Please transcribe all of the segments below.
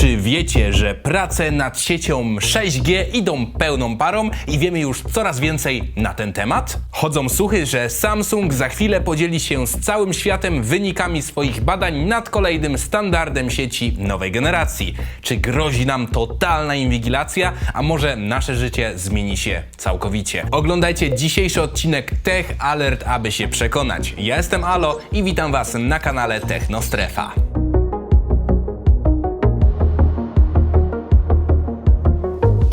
Czy wiecie, że prace nad siecią 6G idą pełną parą i wiemy już coraz więcej na ten temat? Chodzą słuchy, że Samsung za chwilę podzieli się z całym światem wynikami swoich badań nad kolejnym standardem sieci nowej generacji. Czy grozi nam totalna inwigilacja, a może nasze życie zmieni się całkowicie? Oglądajcie dzisiejszy odcinek Tech Alert, aby się przekonać. Ja jestem Alo i witam Was na kanale Technostrefa.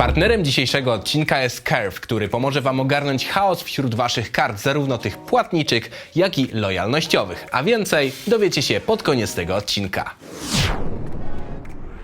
Partnerem dzisiejszego odcinka jest Curve, który pomoże Wam ogarnąć chaos wśród Waszych kart, zarówno tych płatniczych, jak i lojalnościowych. A więcej dowiecie się pod koniec tego odcinka.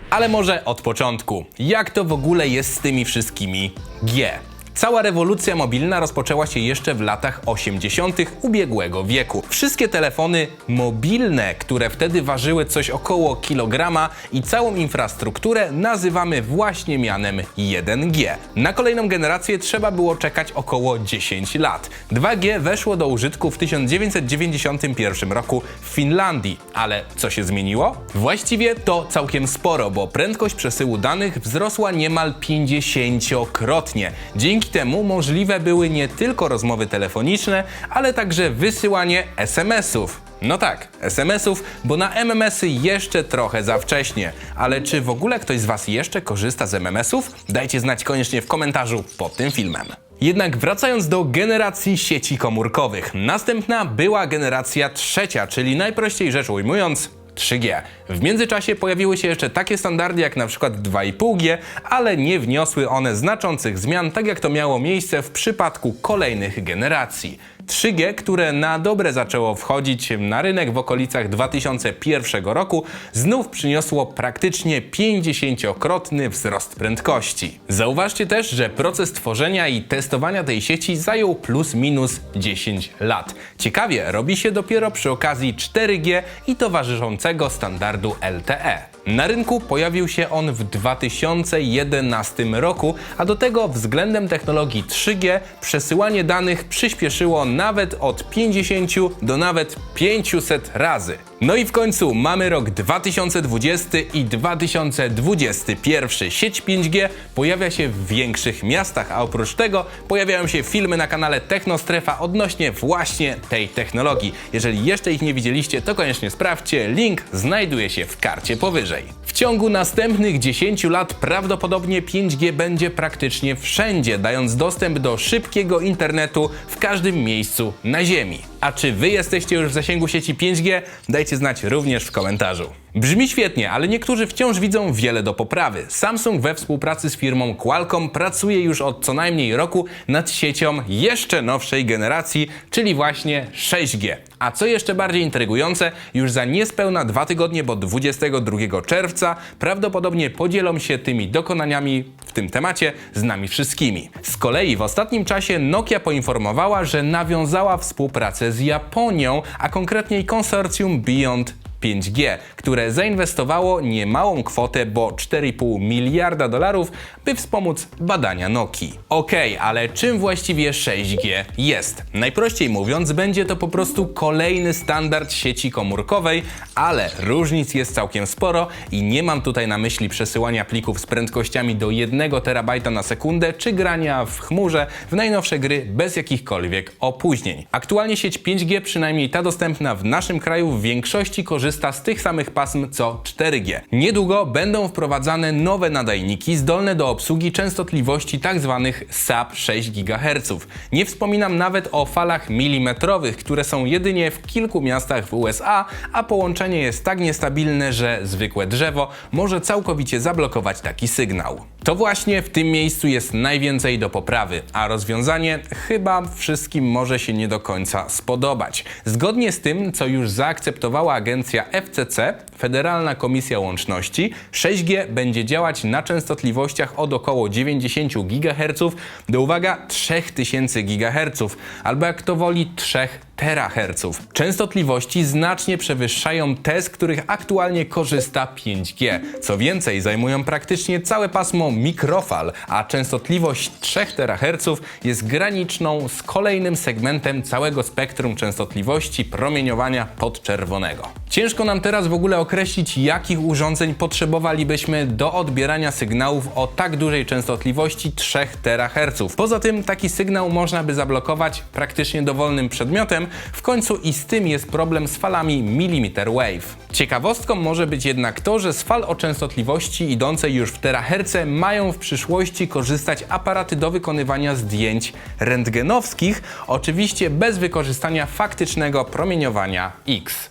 Ale może od początku. Jak to w ogóle jest z tymi wszystkimi G? Cała rewolucja mobilna rozpoczęła się jeszcze w latach 80. ubiegłego wieku. Wszystkie telefony mobilne, które wtedy ważyły coś około kilograma i całą infrastrukturę nazywamy właśnie mianem 1G. Na kolejną generację trzeba było czekać około 10 lat. 2G weszło do użytku w 1991 roku w Finlandii, ale co się zmieniło? Właściwie to całkiem sporo, bo prędkość przesyłu danych wzrosła niemal 50-krotnie. Dzięki temu możliwe były nie tylko rozmowy telefoniczne, ale także wysyłanie SMS-ów. No tak, SMS-ów, bo na MMS-y jeszcze trochę za wcześnie. Ale czy w ogóle ktoś z Was jeszcze korzysta z MMS-ów? Dajcie znać koniecznie w komentarzu pod tym filmem. Jednak wracając do generacji sieci komórkowych, następna była generacja trzecia, czyli najprościej rzecz ujmując 3G. W międzyczasie pojawiły się jeszcze takie standardy jak na przykład 2,5G, ale nie wniosły one znaczących zmian, tak jak to miało miejsce w przypadku kolejnych generacji. 3G, które na dobre zaczęło wchodzić na rynek w okolicach 2001 roku, znów przyniosło praktycznie 50-krotny wzrost prędkości. Zauważcie też, że proces tworzenia i testowania tej sieci zajął plus minus 10 lat. Ciekawie robi się dopiero przy okazji 4G i towarzyszącego standardu LTE. Na rynku pojawił się on w 2011 roku, a do tego względem technologii 3G przesyłanie danych przyspieszyło nawet od 50 do nawet 500 razy. No i w końcu mamy rok 2020 i 2021. Sieć 5G pojawia się w większych miastach, a oprócz tego pojawiają się filmy na kanale Technostrefa odnośnie właśnie tej technologii. Jeżeli jeszcze ich nie widzieliście, to koniecznie sprawdźcie. Link znajduje się w karcie powyżej. Ciągu następnych 10 lat prawdopodobnie 5G będzie praktycznie wszędzie, dając dostęp do szybkiego internetu w każdym miejscu na Ziemi. A czy wy jesteście już w zasięgu sieci 5G? Dajcie znać również w komentarzu. Brzmi świetnie, ale niektórzy wciąż widzą wiele do poprawy. Samsung we współpracy z firmą Qualcomm pracuje już od co najmniej roku nad siecią jeszcze nowszej generacji, czyli właśnie 6G. A co jeszcze bardziej intrygujące, już za niespełna dwa tygodnie, bo 22 czerwca prawdopodobnie podzielą się tymi dokonaniami w tym temacie z nami wszystkimi. Z kolei w ostatnim czasie Nokia poinformowała, że nawiązała współpracę z Japonią, a konkretniej konsorcjum Beyond 5G, które zainwestowało niemałą kwotę, bo 4,5 miliarda dolarów, by wspomóc badania Nokii. Okej, ale czym właściwie 6G jest? Najprościej mówiąc, będzie to po prostu kolejny standard sieci komórkowej, ale różnic jest całkiem sporo i nie mam tutaj na myśli przesyłania plików z prędkościami do 1 terabajta na sekundę, czy grania w chmurze w najnowsze gry bez jakichkolwiek opóźnień. Aktualnie sieć 5G, przynajmniej ta dostępna w naszym kraju, w większości korzysta korzysta z tych samych pasm co 4G. Niedługo będą wprowadzane nowe nadajniki zdolne do obsługi częstotliwości tzw. SAP 6 GHz. Nie wspominam nawet o falach milimetrowych, które są jedynie w kilku miastach w USA, a połączenie jest tak niestabilne, że zwykłe drzewo może całkowicie zablokować taki sygnał. To właśnie w tym miejscu jest najwięcej do poprawy, a rozwiązanie chyba wszystkim może się nie do końca spodobać. Zgodnie z tym, co już zaakceptowała agencja FCC, Federalna Komisja Łączności, 6G będzie działać na częstotliwościach od około 90 GHz do uwaga 3000 GHz, albo jak to woli 3 teraherców. Częstotliwości znacznie przewyższają te, z których aktualnie korzysta 5G. Co więcej, zajmują praktycznie całe pasmo mikrofal, a częstotliwość 3 teraherców jest graniczną z kolejnym segmentem całego spektrum częstotliwości promieniowania podczerwonego. Ciężko nam teraz w ogóle określić, jakich urządzeń potrzebowalibyśmy do odbierania sygnałów o tak dużej częstotliwości 3 teraherców. Poza tym taki sygnał można by zablokować praktycznie dowolnym przedmiotem, w końcu i z tym jest problem z falami millimeter wave. Ciekawostką może być jednak to, że z fal o częstotliwości idącej już w teraherce mają w przyszłości korzystać aparaty do wykonywania zdjęć rentgenowskich, oczywiście bez wykorzystania faktycznego promieniowania X.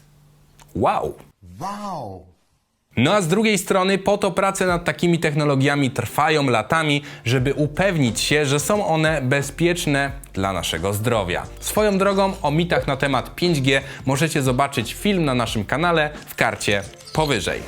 Wow! Wow! No a z drugiej strony po to prace nad takimi technologiami trwają latami, żeby upewnić się, że są one bezpieczne dla naszego zdrowia. Swoją drogą o mitach na temat 5G możecie zobaczyć film na naszym kanale w karcie powyżej.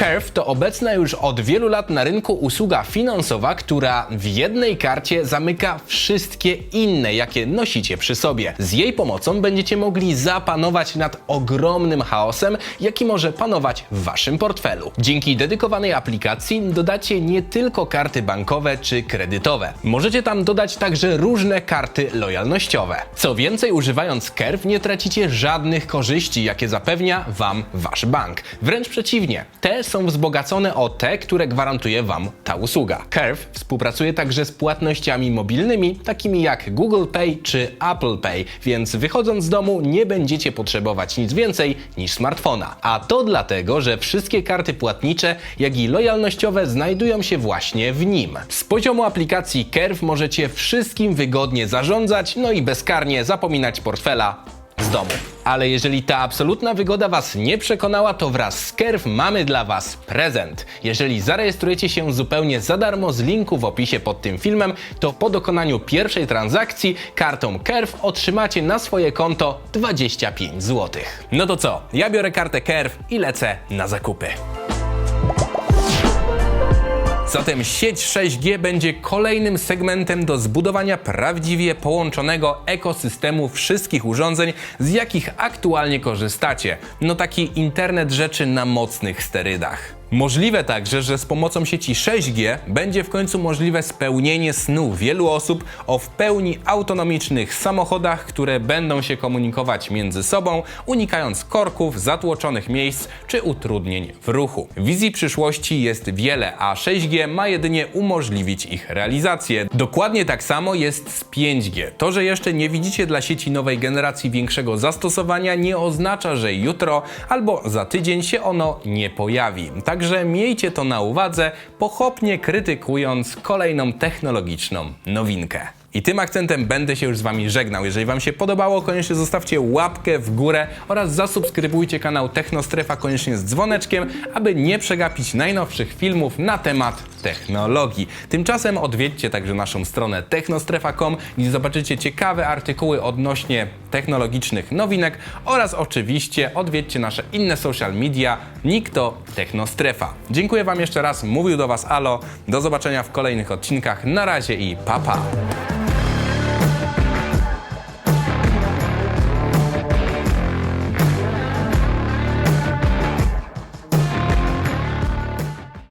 Curve to obecna już od wielu lat na rynku usługa finansowa, która w jednej karcie zamyka wszystkie inne, jakie nosicie przy sobie. Z jej pomocą będziecie mogli zapanować nad ogromnym chaosem, jaki może panować w waszym portfelu. Dzięki dedykowanej aplikacji dodacie nie tylko karty bankowe czy kredytowe. Możecie tam dodać także różne karty lojalnościowe. Co więcej, używając Curve nie tracicie żadnych korzyści, jakie zapewnia wam wasz bank. Wręcz przeciwnie, te są wzbogacone o te, które gwarantuje Wam ta usługa. Curve współpracuje także z płatnościami mobilnymi, takimi jak Google Pay czy Apple Pay, więc wychodząc z domu nie będziecie potrzebować nic więcej niż smartfona. A to dlatego, że wszystkie karty płatnicze, jak i lojalnościowe znajdują się właśnie w nim. Z poziomu aplikacji Curve możecie wszystkim wygodnie zarządzać, no i bezkarnie zapominać portfela domu. Ale jeżeli ta absolutna wygoda Was nie przekonała, to wraz z Curve mamy dla Was prezent. Jeżeli zarejestrujecie się zupełnie za darmo z linku w opisie pod tym filmem, to po dokonaniu pierwszej transakcji kartą Curve otrzymacie na swoje konto 25 zł. No to co? Ja biorę kartę Curve i lecę na zakupy. Zatem sieć 6G będzie kolejnym segmentem do zbudowania prawdziwie połączonego ekosystemu wszystkich urządzeń, z jakich aktualnie korzystacie. No taki internet rzeczy na mocnych sterydach. Możliwe także, że z pomocą sieci 6G będzie w końcu możliwe spełnienie snu wielu osób o w pełni autonomicznych samochodach, które będą się komunikować między sobą, unikając korków, zatłoczonych miejsc czy utrudnień w ruchu. Wizji przyszłości jest wiele, a 6G ma jedynie umożliwić ich realizację. Dokładnie tak samo jest z 5G. To, że jeszcze nie widzicie dla sieci nowej generacji większego zastosowania, nie oznacza, że jutro albo za tydzień się ono nie pojawi. Także miejcie to na uwadze, pochopnie krytykując kolejną technologiczną nowinkę. I tym akcentem będę się już z Wami żegnał. Jeżeli Wam się podobało, koniecznie zostawcie łapkę w górę oraz zasubskrybujcie kanał Technostrefa koniecznie z dzwoneczkiem, aby nie przegapić najnowszych filmów na temat technologii. Tymczasem odwiedźcie także naszą stronę technostrefa.com, gdzie zobaczycie ciekawe artykuły odnośnie technologicznych nowinek oraz oczywiście odwiedźcie nasze inne social media Nikto Technostrefa. Dziękuję Wam jeszcze raz, mówił do Was Alo, do zobaczenia w kolejnych odcinkach, na razie i pa pa!